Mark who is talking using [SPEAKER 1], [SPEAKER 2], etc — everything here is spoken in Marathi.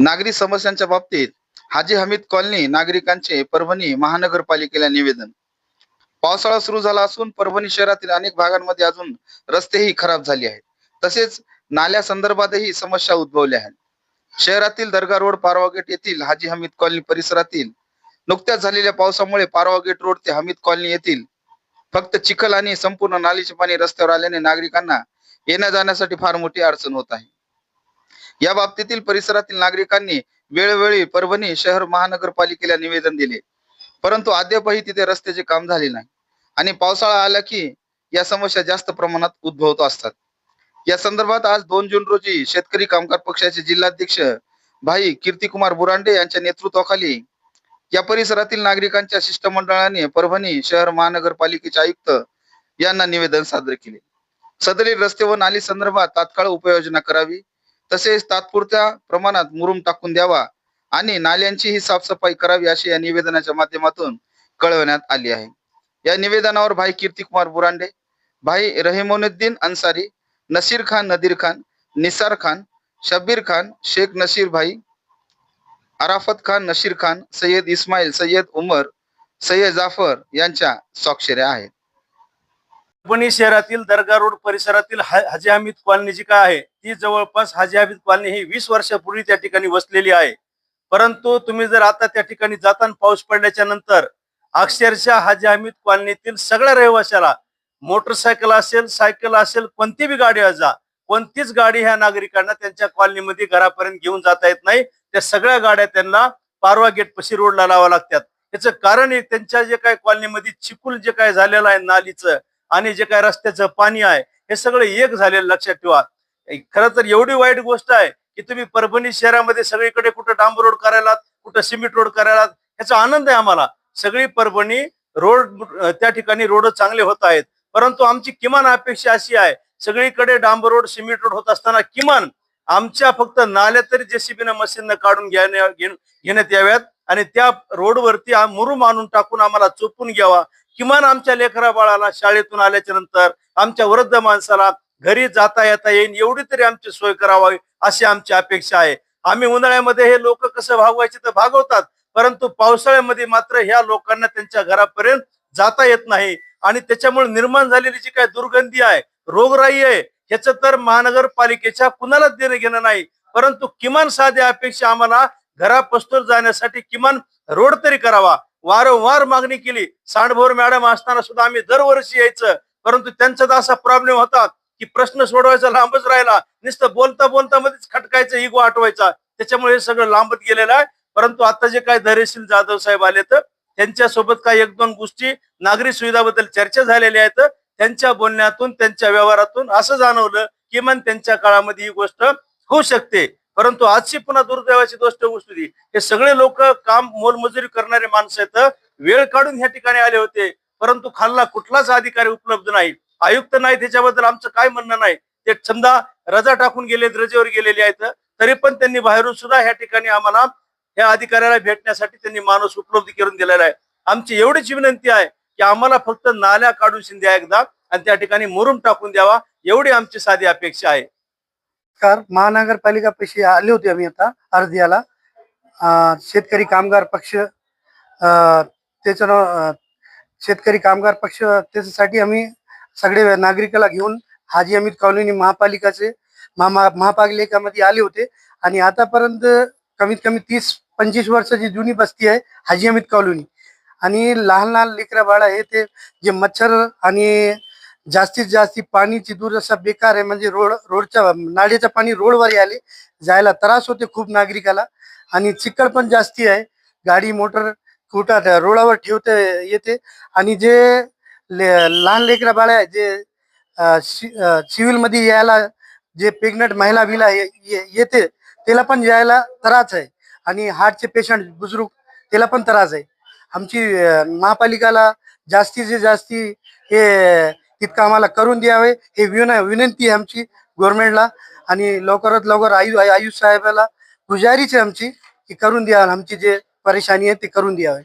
[SPEAKER 1] नागरी समस्यांच्या बाबतीत हाजी हमीद कॉलनी नागरिकांचे परभणी महानगरपालिकेला निवेदन. पावसाळा सुरू झाला असून परभणी शहरातील अनेक भागांमध्ये अजून रस्तेही खराब झाले आहेत. तसेच नाल्या संदर्भातही समस्या उद्भवल्या आहेत. शहरातील दर्गा रोड पारवा गेट येथील हाजी हमीद कॉलनी परिसरातील नुकत्याच झालेल्या पावसामुळे पारवा गेट रोड ते हमीद कॉलनी येथील फक्त चिखल आणि संपूर्ण नालीचे पाणी रस्त्यावर आल्याने नागरिकांना येण्या जाण्यासाठी फार मोठी अडचण होत आहे. या बाबतीतील परिसरातील नागरिकांनी वेळोवेळी परभणी शहर महानगरपालिकेला निवेदन दिले. परंतु अद्यापही तिथे रस्त्याचे काम झाले नाही. आणि पावसाळा आला की या समस्या जास्त प्रमाणात उद्भवत असतात. या संदर्भात आज दोन जून रोजी शेतकरी कामगार पक्षाचे जिल्हाध्यक्ष भाई कीर्तिकुमार बुरांडे यांच्या नेतृत्वाखाली या परिसरातील नागरिकांच्या शिष्टमंडळाने परभणी शहर महानगरपालिकेचे आयुक्त यांना निवेदन सादर केले. सदरील रस्ते व नाली संदर्भात तात्काळ उपाययोजना करावी तसेच तात्पुरत्या प्रमाणात मुरुम टाकून द्यावा आणि नाल्यांचीही साफसफाई करावी अशी या निवेदनाच्या माध्यमातून कळवण्यात आली आहे. या निवेदनावर भाई कीर्तिकुमार बुरांडे भाई रहिमोनुद्दीन अन्सारी नसीर खान नदीर खान निसार खान शब्बीर खान शेख नसीर भाई अराफत खान नशीर खान सय्यद इस्माईल सय्यद उमर सय्यद जाफर यांच्या स्वाक्षऱ्या आहेत.
[SPEAKER 2] परभणी शहरातील दर्गा रोड परिसरातील हा- हाजी हमीद कॉलनी जी काय आहे ती जवळपास हाजी हमीद कॉलनी ही वीस वर्षापूर्वी त्या ठिकाणी वसलेली आहे. परंतु तुम्ही जर आता त्या ठिकाणी जाताना पाऊस पडल्याच्या नंतर अक्षरशः हाजी हमीद कॉलनीतील सगळ्या रहिवाशाला मोटरसायकल असेल सायकल असेल कोणती बी गाडी जा कोणतीच गाडी ह्या नागरिकांना त्यांच्या कॉलनीमध्ये घरापर्यंत घेऊन जाता येत नाही. त्या सगळ्या गाड्या त्यांना पारवा गेट पशी रोडला लावा लागतात. याचं कारण एक त्यांच्या जे काय कॉलनीमध्ये चिकूल जे काय झालेलं आहे नालीचं आणि जे काय रस्त्याचं पाणी आहे हे सगळं एक झालेलं लक्षात ठेवा. खरं तर एवढी वाईट गोष्ट आहे की तुम्ही परभणी शहरामध्ये सगळीकडे कुठं डांबर रोड करायला कुठं सिमेंट रोड करायला याचा आनंद आहे आम्हाला. सगळी परभणी रोड त्या ठिकाणी रोड चांगले होत आहेत. परंतु आमची किमान अपेक्षा अशी आहे सगळीकडे डांबर रोड सिमेंट रोड होत असताना किमान आमच्या फक्त नाल्या तरी जेसीबीनं मशीननं काढून घेण्या घेण्यात याव्यात आणि त्या रोडवरती मुरुम आणून टाकून आम्हाला चोपून घ्यावा. किमान आमच्या लेकरा बाळाला शाळेतून आल्याच्यानंतर आमच्या वृद्ध माणसाला घरी जाता येता येईल एवढी तरी आमची सोय करावी अशी आमची अपेक्षा आहे. आम्ही उन्हाळ्यामध्ये हे लोक कसं भागवायचे तर भागवतात परंतु पावसाळ्यामध्ये मात्र ह्या लोकांना त्यांच्या घरापर्यंत जाता येत नाही. आणि त्याच्यामुळे निर्माण झालेली जी काय दुर्गंधी आहे रोगराई आहे ह्याच तर महानगरपालिकेच्या कुणालाच देणं घेणं नाही परंतु किमान साध्या अपेक्षा आम्हाला घरापस्तूर जाण्यासाठी किमान रोड तरी करावा. वारंवार मागणी केली. सांडभोर मॅडम असताना सुद्धा आम्ही दरवर्षी यायचं परंतु त्यांचा असा प्रॉब्लेम होता की प्रश्न सोडवायचा लांबच राहिला. नुसतं बोलता बोलता मध्येच खटकायचं इगो आठवायचा त्याच्यामुळे हे सगळं लांबत गेलेलं आहे. परंतु आता जे काय धैर्यशील जाधव साहेब आले तर त्यांच्यासोबत काही एक दोन गोष्टी नागरी सुविधाबद्दल चर्चा झालेल्या आहेत. त्यांच्या बोलण्यातून त्यांच्या व्यवहारातून असं जाणवलं किमान त्यांच्या काळामध्ये ही गोष्ट होऊ शकते. परंतु आजची पुन्हा दुर्दैवाची गोष्ट गोष्ट होती हे सगळे लोक काम मोलमजुरी करणारे माणसं आहेत. वेळ काढून ह्या ठिकाणी आले होते. परंतु खाल्ला कुठलाच अधिकारी उपलब्ध नाही. आयुक्त नाही त्याच्याबद्दल आमचं काय म्हणणं नाही. ते समजा रजा टाकून गेले रजेवर गेलेले आहेत. तरी पण त्यांनी बाहेरून सुद्धा ह्या ठिकाणी आम्हाला या अधिकाऱ्याला भेटण्यासाठी त्यांनी माणूस उपलब्ध करून दिलेला आहे. आमची एवढीच विनंती आहे. की आम्हाला फक्त नाल्या काढून शिंद्या एकदा आणि त्या ठिकाणी मुरुम टाकून द्यावा एवढी आमची साधी अपेक्षा आहे.
[SPEAKER 3] कार महानगरपालिका पैसे आले होते आम्ही आता अर्ध्याला शेतकरी कामगार पक्ष अं, त्याचं नाव शेतकरी कामगार पक्ष त्याच्यासाठी आम्ही सगळे नागरिकाला घेऊन हाजी अमित कॉलनी महापालिकाचे महा महापालिकामध्ये आले होते. आणि आतापर्यंत कमीत कमी तीस पंचवीस वर्षाची जुनी बस्ती आहे हाजी अमित कॉलनी. आणि लहान लहान लेकरा बाळ आहे ते जे मच्छर आणि जास्तीत जास्त पाणीची दुर्दशा बेकार आहे म्हणजे रोड रोडच्या नाल्याचं पाणी रोडवर आले जायला त्रास होते खूप नागरिकाला. आणि चिकड पण जास्ती आहे गाडी मोटर कुठं रोडावर ठेवते येते. आणि जे ले- लहान लेकरा बाळ आहे जे सिव्हिलमध्ये यायला जे प्रेग्नंट महिला बिला ये- ये- येते त्याला पण यायला त्रास आहे. आणि हार्टचे पेशंट बुजुर्ग त्याला पण त्रास आहे. आमची अं, महापालिकाला जास्तीत जास्ती हे तितकं आम्हाला करून द्यावे हे विन विनंती आहे आमची गव्हर्नमेंटला आणि लवकरात लवकर आयु आयुष साहेबाला गुजारीच आहे आमची की करून द्यावं आमची जे परेशानी आहे ते करून द्यावे.